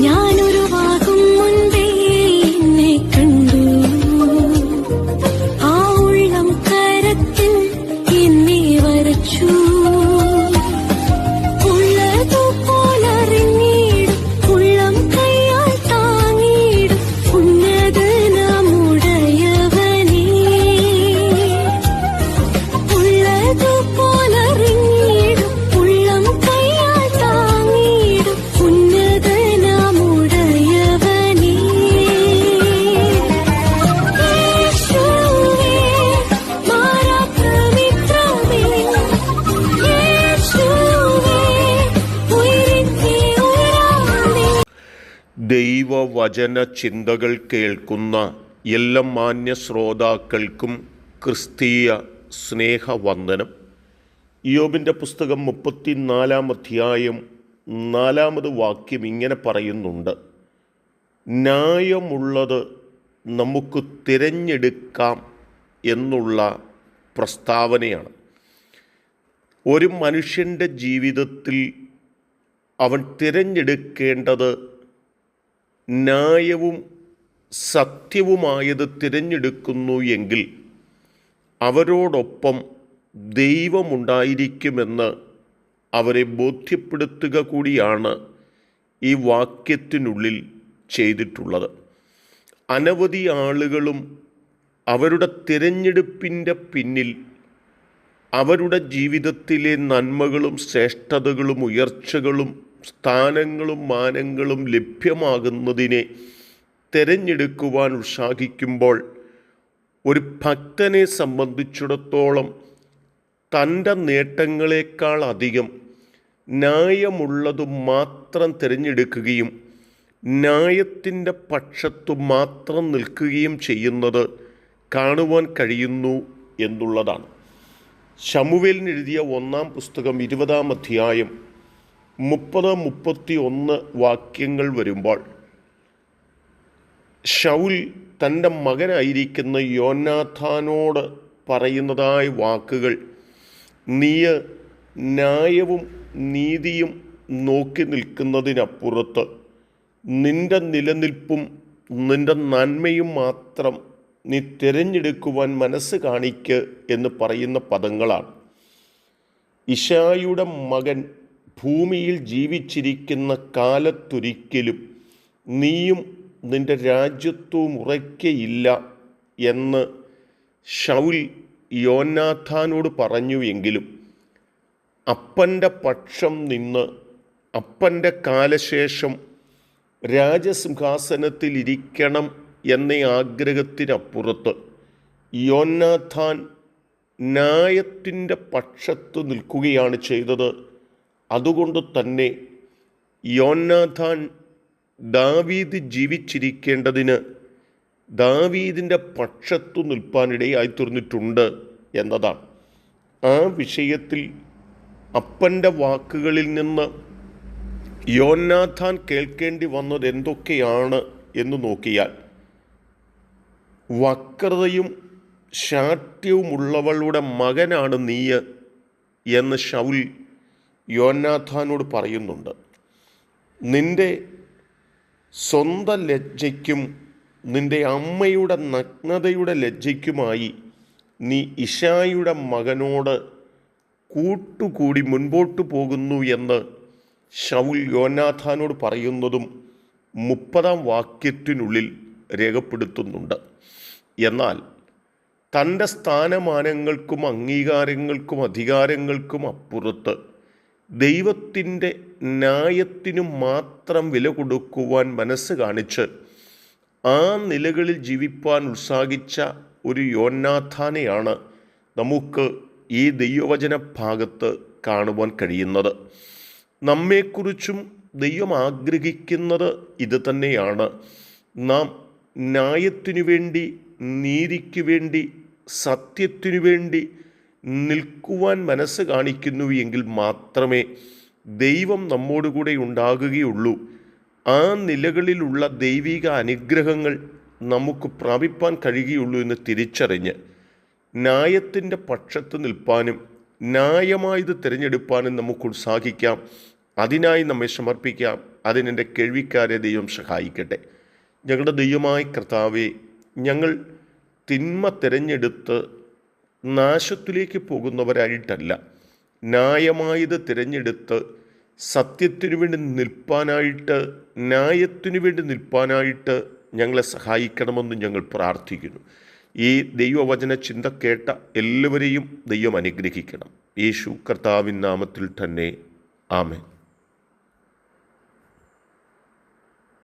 ஞானம் ദൈവവചന ചിന്തകൾ കേൾക്കുന്ന എല്ലാ മാന്യ ശ്രോതാക്കൾക്കും ക്രിസ്തീയ സ്നേഹവന്ദനം. യോബിന്റെ പുസ്തകം മുപ്പത്തിനാലാം അധ്യായം നാലാമത് വാക്യം ഇങ്ങനെ പറയുന്നുണ്ട്. ന്യായമുള്ളത് നമുക്ക് തിരഞ്ഞെടുക്കാം എന്നുള്ള പ്രസ്താവനയാണ്. ഒരു മനുഷ്യന്റെ ജീവിതത്തിൽ അവൻ തിരഞ്ഞെടുക്കേണ്ടത് ന്യായവും സത്യവുമായത് തിരഞ്ഞെടുക്കുന്നു എങ്കിൽ അവരോടൊപ്പം ദൈവമുണ്ടായിരിക്കുമെന്ന് അവരെ ബോധ്യപ്പെടുത്തുക കൂടിയാണ് ഈ വാക്യത്തിനുള്ളിൽ ചെയ്തിട്ടുള്ളത്. അനവധി ആളുകളും അവരുടെ തിരഞ്ഞെടുപ്പിന്റെ പിന്നിൽ അവരുടെ ജീവിതത്തിലെ നന്മകളും ശ്രേഷ്ഠതകളും ഉയർച്ചകളും സ്ഥാനങ്ങളും മാനങ്ങളും ലഭ്യമാകുന്നതിനെ തിരഞ്ഞെടുക്കുവാൻ ഉത്സാഹിക്കുമ്പോൾ ഒരു ഭക്തനെ സംബന്ധിച്ചിടത്തോളം തന്റെ നേട്ടങ്ങളെക്കാൾ അധികം ന്യായമുള്ളത് മാത്രം തിരഞ്ഞെടുക്കുകയും ന്യായത്തിന്റെ പക്ഷത്തു മാത്രം നിൽക്കുകയും ചെയ്യുന്നത് കാണുവാൻ കഴിയുന്നു എന്നുള്ളതാണ്. ശമുവേലിന് എഴുതിയ ഒന്നാം പുസ്തകം ഇരുപതാം അധ്യായം മുപ്പത് മുപ്പത്തി ഒന്ന് വാക്യങ്ങൾ വരുമ്പോൾ ഷൗൽ തന്റെ മകനായിരിക്കുന്ന യോനാഥാനോട് പറയുന്നതായ വാക്കുകൾ നീ ന്യായവും നീതിയും നോക്കി നിൽക്കുന്നതിനപ്പുറത്ത് നിന്റെ നിലനിൽപ്പും നിന്റെ നന്മയും മാത്രം നീ തിരഞ്ഞെടുക്കുവാൻ മനസ്സ് കാണിക്ക് എന്ന് പറയുന്ന പദങ്ങളാണ്. ഇഷായുടെ മകൻ ഭൂമിയിൽ ജീവിച്ചിരിക്കുന്ന കാലത്തൊരിക്കലും നീയും നിന്റെ രാജ്യത്വവും ഉറയ്ക്കയില്ല എന്ന് ഷൗൽ യോന്നാഥാനോട് പറഞ്ഞു എങ്കിലും അപ്പന്റെ പക്ഷം നിന്ന് അപ്പന്റെ കാലശേഷം രാജസിംഹാസനത്തിൽ ഇരിക്കണം എന്ന ആഗ്രഹത്തിനപ്പുറത്ത് യോന്നാഥാൻ ന്യായത്തിന്റെ പക്ഷത്ത് നിൽക്കുകയാണ് ചെയ്തത്. അതുകൊണ്ട് തന്നെ യോന്നാഥാൻ ദാവീദ് ജീവിച്ചിരിക്കേണ്ടതിന് ദാവീദിന്റെ പക്ഷത്തു നിൽപ്പാനിടയായി തീർന്നിട്ടുണ്ട് എന്നതാണ്. ആ വിഷയത്തിൽ അപ്പന്റെ വാക്കുകളിൽ നിന്ന് യോന്നാഥാൻ കേൾക്കേണ്ടി വന്നത് എന്തൊക്കെയാണ് എന്ന് നോക്കിയാൽ വക്രതയും ശാഠ്യവുമുള്ളവളുടെ മകനാണ് നീയ് എന്ന് ഷൗൽ യോനാഥാനോട് പറയുന്നുണ്ട് നിന്റെ സ്വന്തം ലജ്ജയ്ക്കും നിന്റെ അമ്മയുടെ നഗ്നതയുടെ ലജ്ജയ്ക്കുമായി നീ ഇഷായുടെ മകനോട് കൂട്ടുകൂടി മുൻപോട്ട് പോകുന്നു എന്ന് ഷൗൽ യോനാഥാനോട് പറയുന്നതും മുപ്പതാം വാക്യത്തിനുള്ളിൽ രേഖപ്പെടുത്തുന്നുണ്ട്. എന്നാൽ തന്റെ സ്ഥാനമാനങ്ങൾക്കും അംഗീകാരങ്ങൾക്കും അധികാരങ്ങൾക്കും അപ്പുറത്ത് ദൈവത്തിന്റെ ന്യായത്തിനു മാത്രം വില കൊടുക്കുവാൻ മനസ്സ് കാണിച്ച് ആ നിലകളിൽ ജീവിപ്പാൻ ഉത്സാഹിച്ച ഒരു യോന്നാഥാനെയാണ് നമുക്ക് ഈ ദൈവവചന ഭാഗത്ത് കാണുവാൻ കഴിയുന്നത്. നമ്മെക്കുറിച്ചും ദൈവം ആഗ്രഹിക്കുന്നത് ഇത് തന്നെയാണ്. നാം ന്യായത്തിനു വേണ്ടി നീതിക്ക് വേണ്ടി സത്യത്തിനു വേണ്ടി നിൽക്കുവാൻ മനസ്സ് കാണിക്കുന്നു എങ്കിൽ മാത്രമേ ദൈവം നമ്മോടുകൂടെ ഉണ്ടാകുകയുള്ളൂ. ആ നിലകളിലുള്ള ദൈവിക അനുഗ്രഹങ്ങൾ നമുക്ക് പ്രാപിപ്പാൻ കഴിയുകയുള്ളൂ എന്ന് തിരിച്ചറിഞ്ഞ് ന്യായത്തിന്റെ പക്ഷത്ത് നിൽപ്പാനും ന്യായമായത് തിരഞ്ഞെടുപ്പാനും നമുക്ക് ഉത്സാഹിക്കാം. അതിനായി നമ്മെ സമർപ്പിക്കാം. അതിനെന്റെ കേൾവിക്കാരെ ദൈവം സഹായിക്കട്ടെ. ഞങ്ങളുടെ ദൈവമായ കർത്താവെ ഞങ്ങൾ തിന്മ തിരഞ്ഞെടുത്ത് നാശത്തിലേക്ക് പോകുന്നവരായിട്ടല്ല. ന്യായമായത് തിരഞ്ഞെടുത്ത് സത്യത്തിനു വേണ്ടി നിൽപ്പാനായിട്ട് ന്യായത്തിനു വേണ്ടി നിൽപ്പാനായിട്ട് ഞങ്ങളെ സഹായിക്കണമെന്ന് ഞങ്ങൾ പ്രാർത്ഥിക്കുന്നു. ഈ ദൈവവചന ചിന്ത കേട്ട എല്ലാവരെയും ദൈവം അനുഗ്രഹിക്കണം. യേശു കർത്താവിൻ നാമത്തിൽ തന്നെ. ആമേൻ.